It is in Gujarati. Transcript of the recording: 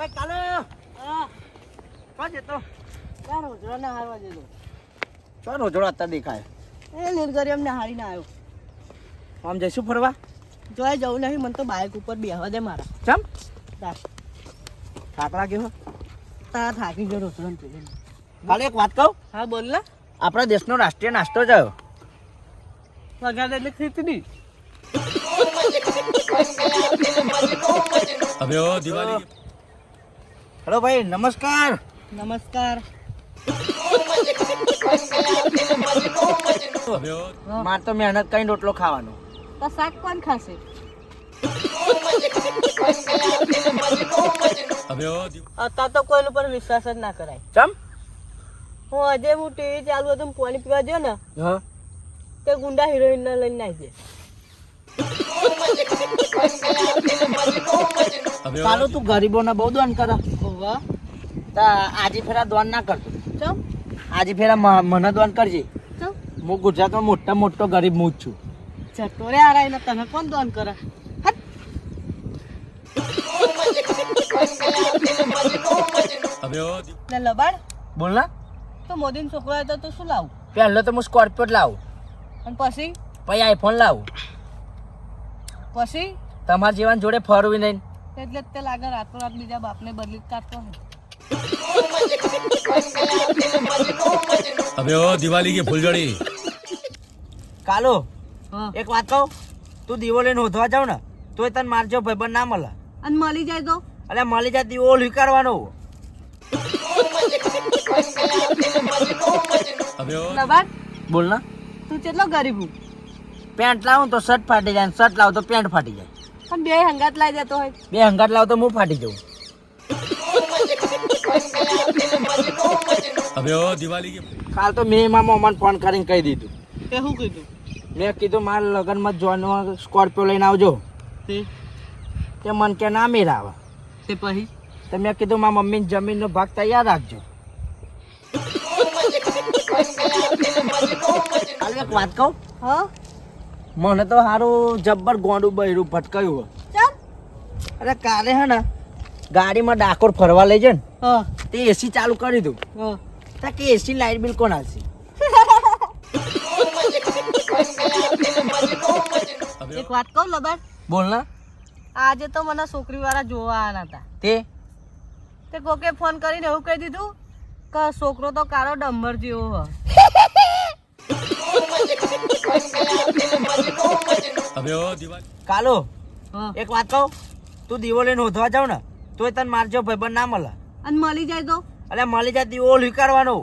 એ કાલે ક્યાં જતો? ક્યાં રોજડા ના આવ્યા જતો ક્યાં રોજડા તા દેખાય એ નીલગરી અમને હારી ના આવ્યો. આમ જઈશું ફરવા? જોય જવું નહીં મને તો બાઇક ઉપર બેહવા દે મારા. ચમ? થાક લાગ્યો તારા થાકી ગયો રોજડો કાલે એક વાત કહું? હા બોલ ને. આપણા દેશનો રાષ્ટ્રીય નાસ્તો જ આવ્યો. વગાડે એટલે ખીચડી. અબે ઓ દિવાળી. હેલો ભાઈ નમસ્કાર. નમસ્કાર. માર તો મહેનત કઈ રોટલો ખાવાનો. તો શાક કોણ ખાશે? અત્યાર તો કોઈનો પણ વિશ્વાસ જ ના કરાય. ચમ? હું આજે હું ટીવી ચાલુ હતું પાણી પીવા જો ને તે ગુંડા હિરોઈન લઈને આવી જાય તું ગરીબોના બહુ દોન કરા. હવે આજે ફેરા દોન ના કરતો ચમ? આજે ફેરા મને દ્વાન કરજે. ચમ? હું ગુજરાતમાં મોટા મોટો ગરીબ હું છું. જતો રે આ તને કોણ દોન કરે? લબાડ. બોલ ના. તો મોદીનો છોકરો હતો તો શું લાવું? પહેલો તો હું સ્કોર્પિયો લાવું. અને પછી? પછી આઈફોન લાવું. પછી? તમારા જીવન જોડે ફરવી નહીં. એટલે જ તે લાગે રાતો રાત બીજા બાપને બદલી કાઢતો હે અબે ઓ દિવાળી કે ફૂલજડી કાલો એક વાત કહું? તું દીવો લઈને હોધવા જાવ ને તોય તને મારજો ભાઈબંધ ના મળે. અને મળી જાય તો? અલ્યા મળી જાય દીવો સ્વીકારવાનો બોલ ના. તું કેટલો ગરીબ પેન્ટ લાવું તો શર્ટ ફાટી જાય શર્ટ લાવું તો પેન્ટ ફાટી જાય. પણ બે હંગાત લાવી જતો હોય. બે હંગાત લાવતો હું ફાટી જઉં. હવે દિવાળી કાલ તો મેં એમાં મમ્માને ફોન કરીને કહી દીધું. તે શું કીધું? મેં કીધું મારા લગ્નમાં જોવાનો સ્કોર્પિયો લઈને આવજો. તે? મન કે ના મેળ આવે તે પછી? તો મેં કીધું મારા મમ્મીની જમીનનો ભાગ તૈયાર રાખજો. વાત કહું? હા? મને તો સારું જબ્બર ગોંડું બૈરું ભટકાયું અરે કાલે હે ને ગાડીમાં ડાકોર ફરવા લઈ જાય ને હા. તે એસી ચાલુ કરી દઉં. હા. તા કે એસી લાઇટ બિલ કોણ આવશે એક વાત કહું લબર? બોલ ના. આજે તો મને છોકરી વાળા જોવા આવ્યા હતા તે? તે કોકે ફોન કરીને એવું કહી દીધું કે છોકરો તો કારો ડમ્બર જેવો હ કાલો હા. એક વાત કહું? તું દીવો લઈને હોધવા જાવ ને તોય તને મારજો ભાઈબંધ ના મળે. અને મળી જાય તો? એટલે મળી જાય દીવો લીકાડવાનો